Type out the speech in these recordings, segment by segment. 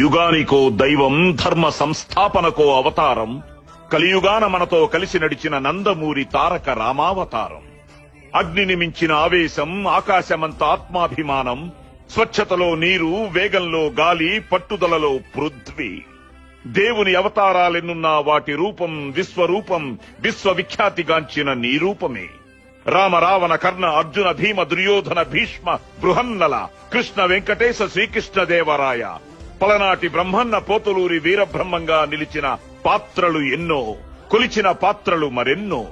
యుగానికో దైవం ధర్మ సంస్థాపనకో అవతారం కలియుగాన మనతో కలిసి నడిచిన నందమూరి తారక రామావతారం. అగ్నిని మించిన ఆవేశం ఆకాశమంత ఆత్మాభిమానం స్వచ్ఛతలో నీరు వేగంలో గాలి పట్టుదలలో పృథ్వీ. దేవుని అవతారాలెన్నున్నా వాటి రూపం విశ్వరూపం విశ్వవిఖ్యాతిగాంచిన నీ రూపమే రామ రావణ కర్ణ అర్జున భీమ దుర్యోధన భీష్మ బృహన్నల కృష్ణ వెంకటేశ శ్రీకృష్ణ దేవరాయ పలనాటి బ్రహ్మన్న పోతులూరి వీరబ్రహ్మంగా నిలిచిన పాత్రలు ఎన్నో కొలిచిన పాత్రలు మరెన్నో.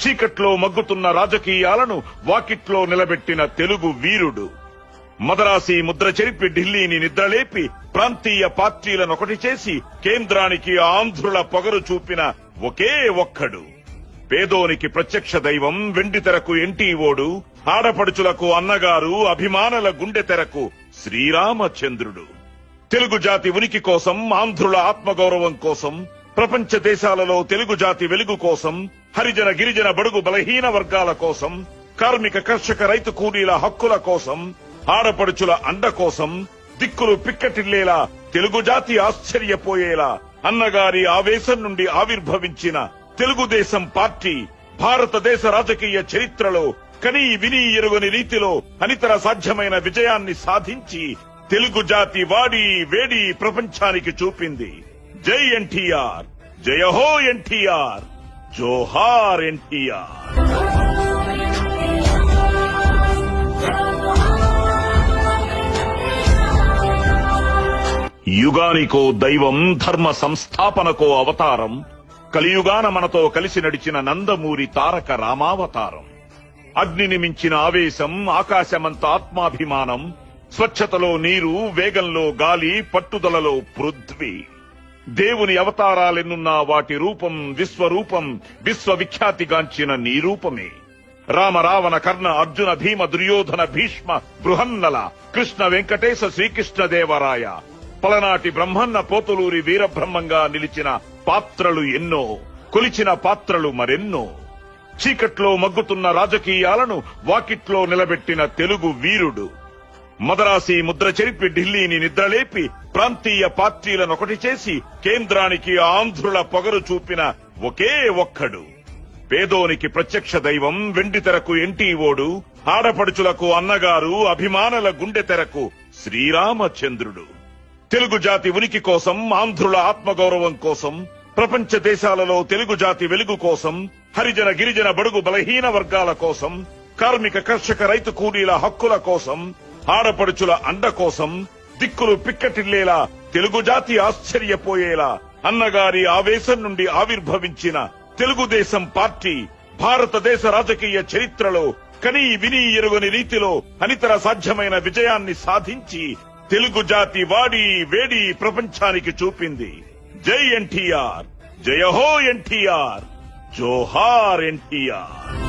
చీకట్లో మగ్గుతున్న రాజకీయాలను వాకిట్లో నిలబెట్టిన తెలుగు వీరుడు. మదరాసి ముద్ర చెరిపి ఢిల్లీని నిద్రలేపి ప్రాంతీయ పార్టీలను ఒకటి చేసి కేంద్రానికి ఆంధ్రుల పొగరు చూపిన ఒకే ఒక్కడు. పేదోనికి ప్రత్యక్ష దైవం వెండి తెరకు ఎన్టీఓడు ఆడపడుచులకు అన్నగారు అభిమానుల గుండె తెరకు శ్రీరామచంద్రుడు. తెలుగు జాతి ఉనికి కోసం ఆంధ్రుల ఆత్మగౌరవం కోసం ప్రపంచ దేశాలలో తెలుగు జాతి వెలుగు కోసం హరిజన గిరిజన బడుగు బలహీన వర్గాల కోసం కార్మిక కర్షక రైతు కూలీల హక్కుల కోసం ఆడపడుచుల అండ కోసం దిక్కులు పిక్కటిల్లేలా తెలుగు జాతి ఆశ్చర్యపోయేలా అన్నగారి ఆవేశం నుండి ఆవిర్భవించిన తెలుగుదేశం పార్టీ భారతదేశ రాజకీయ చరిత్రలో కనీ విని ఎరుగని రీతిలో అనితర సాధ్యమైన విజయాన్ని సాధించి తెలుగు జాతి వాడి వేడి ప్రపంచానికి చూపింది. జై ఎన్టీఆర్ జయహో ఎన్టీఆర్ జోహార్ ఎన్టీఆర్. యుగానికో దైవం ధర్మ సంస్థాపనకో అవతారం కలియుగాన మనతో కలిసి నడిచిన నందమూరి తారక రామావతారం. అగ్నిని మించిన ఆవేశం ఆకాశమంత ఆత్మాభిమానం స్వచ్ఛతలో నీరు వేగంలో గాలి పట్టుదలలో పృథ్వీ. దేవుని అవతారాలెన్నున్నా వాటి రూపం విశ్వరూపం విశ్వవిఖ్యాతిగాంచిన నీ రూపమే రామ రావణ కర్ణ అర్జున భీమ దుర్యోధన భీష్మ బృహన్నల కృష్ణ వెంకటేశ శ్రీకృష్ణ దేవరాయ పలనాటి బ్రహ్మన్న పోతులూరి వీరబ్రహ్మంగా నిలిచిన పాత్రలు ఎన్నో కొలిచిన పాత్రలు మరెన్నో. చీకట్లో మగ్గుతున్న రాజకీయాలను వాకిట్లో నిలబెట్టిన తెలుగు వీరుడు. మదరాసి ముద్ర చెరిపి ఢిల్లీని నిద్రలేపి ప్రాంతీయ పార్టీలను ఒకటి చేసి కేంద్రానికి ఆంధ్రుల పొగరు చూపిన ఒకే ఒక్కడు. పేదోనికి ప్రత్యక్ష దైవం వెండి తెరకు ఎన్టీఓడు ఆడపడుచులకు అన్నగారు అభిమానుల గుండె తెరకు శ్రీరామచంద్రుడు. తెలుగు జాతి ఉనికి కోసం ఆంధ్రుల ఆత్మగౌరవం కోసం ప్రపంచ దేశాలలో తెలుగు జాతి వెలుగు కోసం హరిజన గిరిజన బడుగు బలహీన వర్గాల కోసం కార్మిక కర్షక రైతు కూలీల హక్కుల కోసం ఆడపడుచుల అండ కోసం దిక్కులు పిక్కటిల్లేలా తెలుగు జాతి ఆశ్చర్యపోయేలా. అన్నగారి ఆవేశం నుండి ఆవిర్భవించిన తెలుగుదేశం పార్టీ భారతదేశ రాజకీయ చరిత్రలో కనీ విని ఎరుగని రీతిలో అనితర సాధ్యమైన విజయాన్ని సాధించి తెలుగు జాతి వాడి వేడి ప్రపంచానికి చూపింది. జై ఎన్టీఆర్ జయ హో ఎన్టీఆర్ జోహార్ ఎన్టీఆర్.